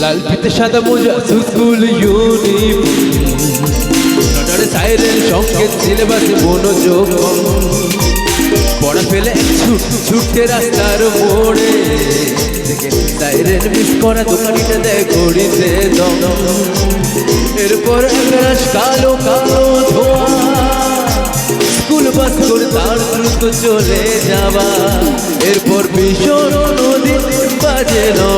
লাল পিতে সাদা মোজা স্কুল ইউনিফর্ম নটারে সাইরেন সংকেত সিলেবাসে মনোযোগ। পড়া ফেলে ছুট ছুটতে রাস্তার মোড়ে। সাইরেন মিস করা দোকানিটা দেয় ঘড়িতে দম। এরপর একরাশ কালো কালো ধোয়া। স্কুল বাস করে তার দ্রুত চলে যাওয়া। এরপর ভীষণ নদীর বাজে নব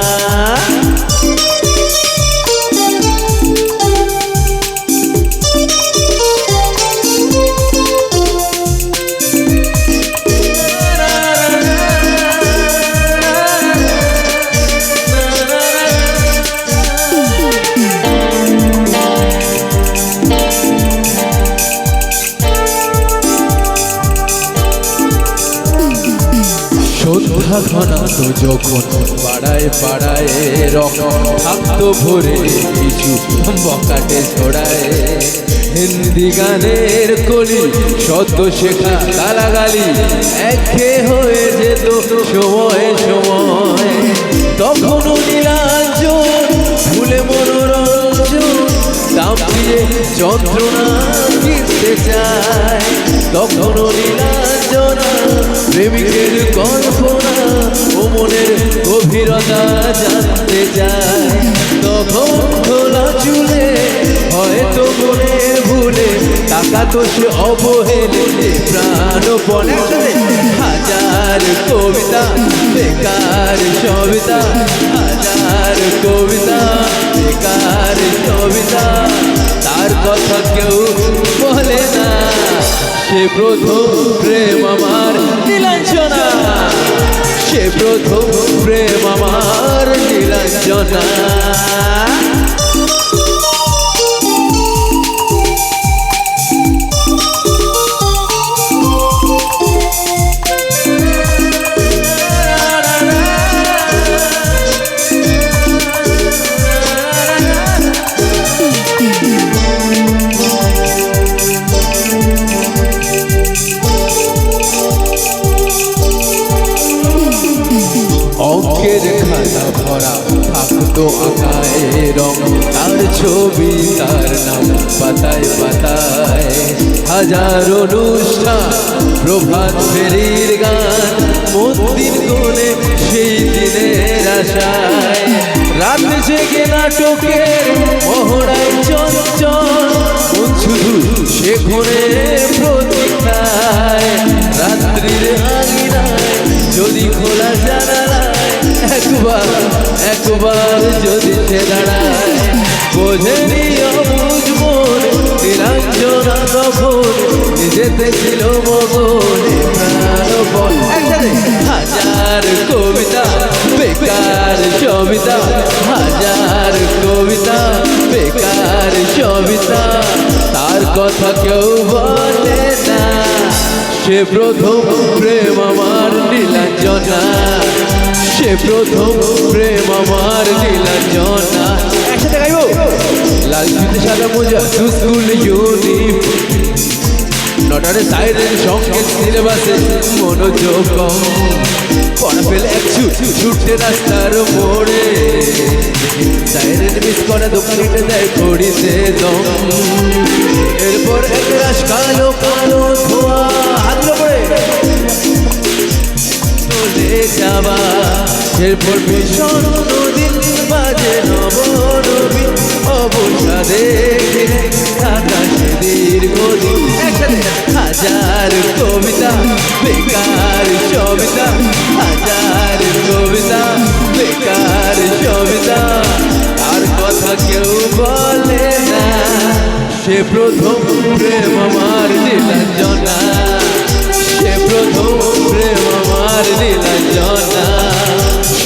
সন্ধ্যা ঘনাত যখন পাড়ায় পাড়ায় রকম থাকতো ভরে কিছু বকাটে ছড়ায়। হিন্দি গানের কলি সদ্য শেখা গালাগালি একে হয়ে যেত সময় সময়। তখনও নীলাঞ্জন ভুলে মনোরঞ্জন দাম দিয়ে যন্ত্রণা কিনতে চায়। তখনও নীলাঞ্জনা প্রেমিকের কল্পনা ও মনের গভীরতা জানতে চায় তখন খোলা চুলে হয়তো মনের ভুলে টাকা তো সে অবহেলে প্রাণপণে। হাজার কবিতা, বেকার সবিতা, হাজার কবিতা, বেকার সবিতা, তার কথা কেউ বলে না। সে প্রথম প্রেম আমার সে প্রথম প্রেম আমার নীলাঞ্জনা। আঁকায় রং। তার ছবি, তার নাম পাতায় পাতায়। হাজার অনুষ্ঠান প্রভাত ফেরির গান। মন্দির কোণে সেই দিনের আশায়। রাত জেগে নাটকের মহড়ায় চঞ্চল। শুধু সে ঘুরের দাঁড়ায় বোঝেনি অবুঝ মন নিরঞ্জনা হাজার কবিতা বেকার সবিতা হাজার কবিতা বেকার সবিতা তার কথা কেউ বলে না সে প্রথম প্রেম আমার নীলাঞ্জনা সে প্রথম প্রেম আমার নীলাঞ্জনা একসাথে লাল ফিতে সাদা মোজা স্কুল ইউনিফর্ম। নটারে সাইরেন, সংকেত, সিলেবাসে মনোযোগ কম পড়া ফেলে এক ছুট, ছুটতে রাস্তার মোড়ে। মিস করা দোকানিটা দেয় ঘড়িতে দম। এরপর এক রাস কালো কালো এরপর ভীষণ নদীর বাজে নব নবী অবসাদে। সে দীর্ঘদিন হাজার কবিতা, বেকার সবিতা, হাজার কবিতা, বেকার সবিতা। তার কথা কেউ বলে না, সে প্রথম প্রেম আমার নীলাঞ্জনা। সে প্রথম প্রেম আমার নীলাঞ্জনা।